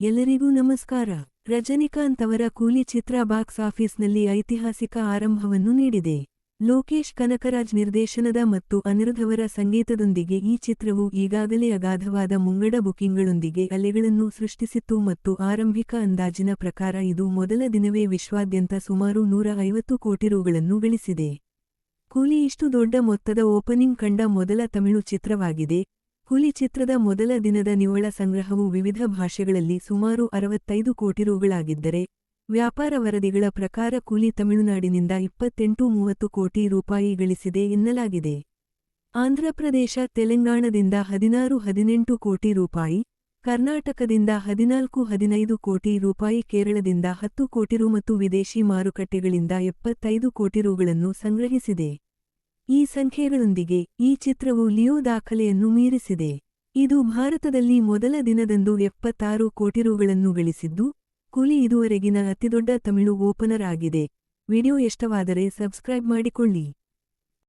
ಎಲ್ಲರಿಗೂ ನಮಸ್ಕಾರ. ರಜನಿಕಾಂತ್ ಅವರ ಕೂಲಿ ಚಿತ್ರ ಬಾಕ್ಸ್ ಆಫೀಸ್ನಲ್ಲಿ ಐತಿಹಾಸಿಕ ಆರಂಭವನ್ನು ನೀಡಿದೆ. ಲೋಕೇಶ್ ಕನಕರಾಜ್ ನಿರ್ದೇಶನದ ಮತ್ತು ಅನಿರುಧವರ ಸಂಗೀತದೊಂದಿಗೆ ಈ ಚಿತ್ರವು ಈಗಾಗಲೇ ಅಗಾಧವಾದ ಮುಂಗಡ ಬುಕಿಂಗ್ಗಳೊಂದಿಗೆ ಅಲೆಗಳನ್ನು ಸೃಷ್ಟಿಸಿತ್ತು ಮತ್ತು ಆರಂಭಿಕ ಅಂದಾಜಿನ ಪ್ರಕಾರ ಇದು ಮೊದಲ ದಿನವೇ ವಿಶ್ವಾದ್ಯಂತ ಸುಮಾರು ನೂರ ಐವತ್ತು ಕೋಟಿ ರುಗಳನ್ನು ಗಳಿಸಿದೆ. ಕೂಲಿ ಇಷ್ಟು ದೊಡ್ಡ ಮೊತ್ತದ ಓಪನಿಂಗ್ ಕಂಡ ಮೊದಲ ತಮಿಳು ಚಿತ್ರವಾಗಿದೆ. ಕೂಲಿ ಚಿತ್ರದ ಮೊದಲ ದಿನದ ನಿವ್ವಳ ಸಂಗ್ರಹವು ವಿವಿಧ ಭಾಷೆಗಳಲ್ಲಿ ಸುಮಾರು ಅರವತ್ತೈದು ಕೋಟಿ ರುಗಳಾಗಿದ್ದರೆ, ವ್ಯಾಪಾರ ವರದಿಗಳ ಪ್ರಕಾರ ಕೂಲಿ ತಮಿಳುನಾಡಿನಿಂದ ಇಪ್ಪತ್ತೆಂಟು ಮೂವತ್ತು ಕೋಟಿ ರೂಪಾಯಿ ಗಳಿಸಿದೆ ಎನ್ನಲಾಗಿದೆ. ಆಂಧ್ರಪ್ರದೇಶ ತೆಲಂಗಾಣದಿಂದ ಹದಿನಾರು ಹದಿನೆಂಟು ಕೋಟಿ ರೂಪಾಯಿ, ಕರ್ನಾಟಕದಿಂದ ಹದಿನಾಲ್ಕು ಹದಿನೈದು ಕೋಟಿ ರೂಪಾಯಿ, ಕೇರಳದಿಂದ ಹತ್ತು ಕೋಟಿ ರು ಮತ್ತು ವಿದೇಶಿ ಮಾರುಕಟ್ಟೆಗಳಿಂದ ಎಪ್ಪತ್ತೈದು ಕೋಟಿ ರುಗಳನ್ನು ಸಂಗ್ರಹಿಸಿದೆ. ಈ ಸಂಖ್ಯೆಗಳೊಂದಿಗೆ ಈ ಚಿತ್ರವು ಲಿಯೋ ದಾಖಲೆಯನ್ನು ಮೀರಿಸಿದೆ. ಇದು ಭಾರತದಲ್ಲಿ ಮೊದಲ ದಿನದಂದು ಎಪ್ಪತ್ತಾರು ಕೋಟಿ ರುಗಳನ್ನು ಗಳಿಸಿದ್ದು, ಕೂಲಿ ಇದುವರೆಗಿನ ಅತಿದೊಡ್ಡ ತಮಿಳು ಓಪನರ್ ಆಗಿದೆ. ವಿಡಿಯೋ ಇಷ್ಟವಾದರೆ ಸಬ್ಸ್ಕ್ರೈಬ್ ಮಾಡಿಕೊಳ್ಳಿ.